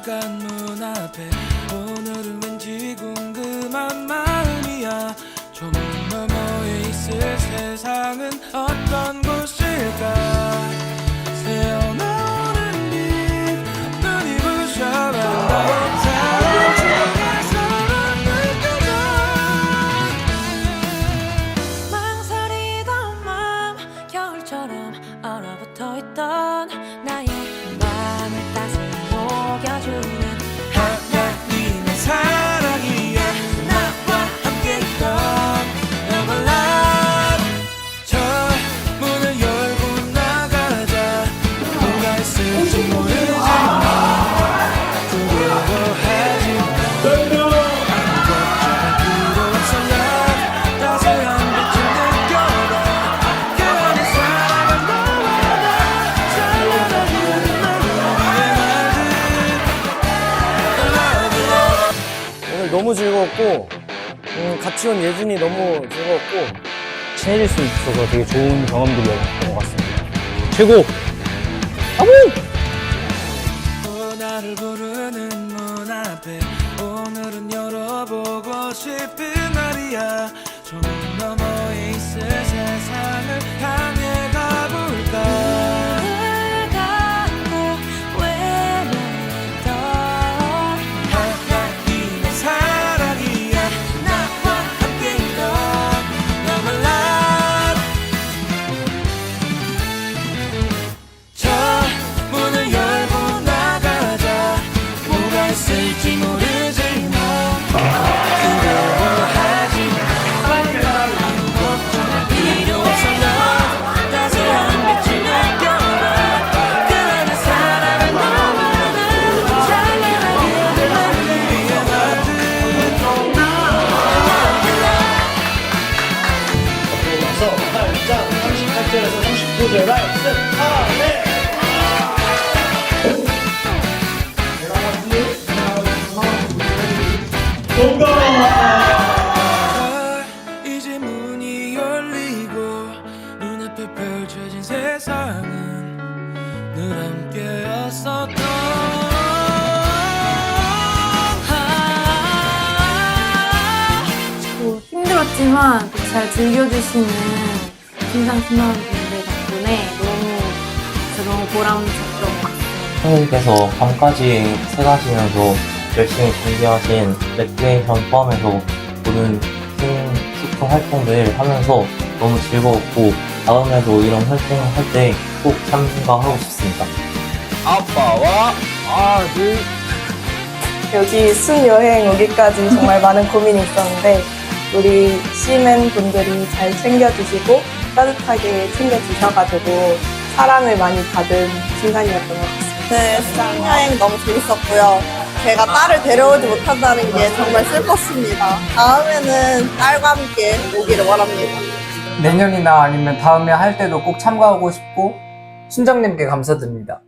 눈앞에 오늘은 왠지 궁금한 마음이야. 저 너머에 있을 세상은 어떤 곳 너무 즐거웠고 음, 같이 온 예준이 너무 즐거웠고 친해질 수 있어서 되게 좋은 경험들이었던 것 같습니다. 최고! 또 나를 부르는 문 앞에 오늘은 열어보고 싶은 날이야. 저 너머에 있을 세상을 향해 38절에서 39절 말씀 아멘 아, 이제 문이 열리고 눈앞에 펼쳐진 세상은 늘 함께였었던 또 힘들었지만 또잘 즐겨주시는 팀장 팀원분들 덕분에 너무 진짜 너무 보람찼던 것 같아요. 선생님께서 밤까지 새가시면서 열심히 준비하신 레크레이션 포함해서 모든 팀 축구 활동들 하면서 너무 즐거웠고 다음에도 이런 활동을 할 때 꼭 참가하고 싶습니다. 아빠와 아들 여기 순 여행 오기까지 정말 많은 고민이 있었는데 우리 시맨 분들이 잘 챙겨주시고 따뜻하게 챙겨주셔가지고 사랑을 많이 받은 순간이었던 것 같습니다. 네, 수학여행 너무 재밌었고요. 제가 딸을 데려오지 못한다는 게 정말 슬펐습니다. 다음에는 딸과 함께 오기를 바랍니다. 내년이나 아니면 다음에 할 때도 꼭 참가하고 싶고 순장님께 감사드립니다.